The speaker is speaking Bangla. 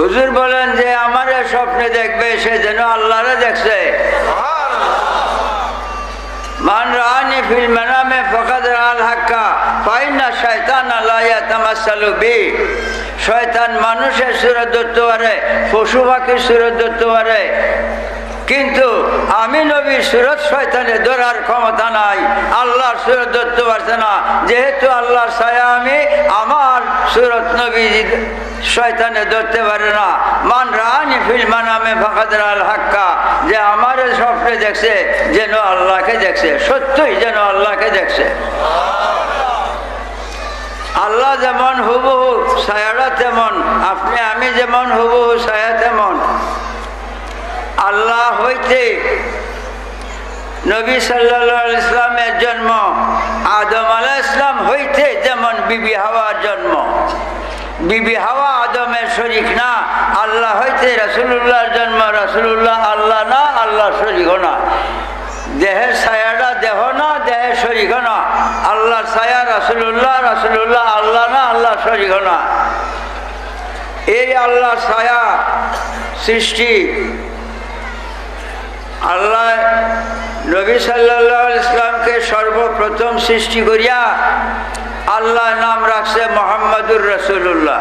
হুজুর বলেন যে, আমার স্বপ্নে দেখবে, সে যেন আল্লাহরে দেখছে। মান রানি ফাকাদ হাক্কা শয়তান আল্লাহ বি। শয়তান মানুষের সুরত পশু পাখির কিন্তু আমি নবীর সুরত শয়তানে ধরার ক্ষমতা নাই, আল্লাহর সুরত ধরতে পারছে না। যেহেতু আল্লাহর ছায়া আমি, আমার সুরত নবী শয়তানে ধরতে পারে না। মান রানি ফিল মানামে ফাকাদ রাল হাক্কা, যে আমার স্বপ্নে দেখছে, যেন আল্লাহকে দেখছে। সত্যই যেন আল্লাহকে দেখছে। আল্লাহ যেমন হুবহু ছায়াটা তেমন, আপনি আমি যেমন হুবহু ছায়া তেমন। আল্লাহ হইতে নবী সাল্লাহ ইসলামের জন্ম আদম আলাহ ইসলাম হইতে যেমন বিবি হাওয়ার জন্ম। বিবি হাওয়া আদমের শরিক না, আল্লাহ হইতে রসুল্লাহর জন্ম রসুল্লাহ আল্লাহ না আল্লাহ শরিক না। দেহের ছায়াটা দেহ না, দেহের শরিক না। আল্লাহর ছায়া রসুল্লাহ রসুল্লাহ আল্লাহ না আল্লাহ শরিক না। এই আল্লাহ ছায়া সৃষ্টি আল্লাহ নবী সাল্লাহ ইসলামকে সর্বপ্রথম সৃষ্টি করিয়া আল্লাহ নাম রাখছে মোহাম্মদুর রসুল্লাহ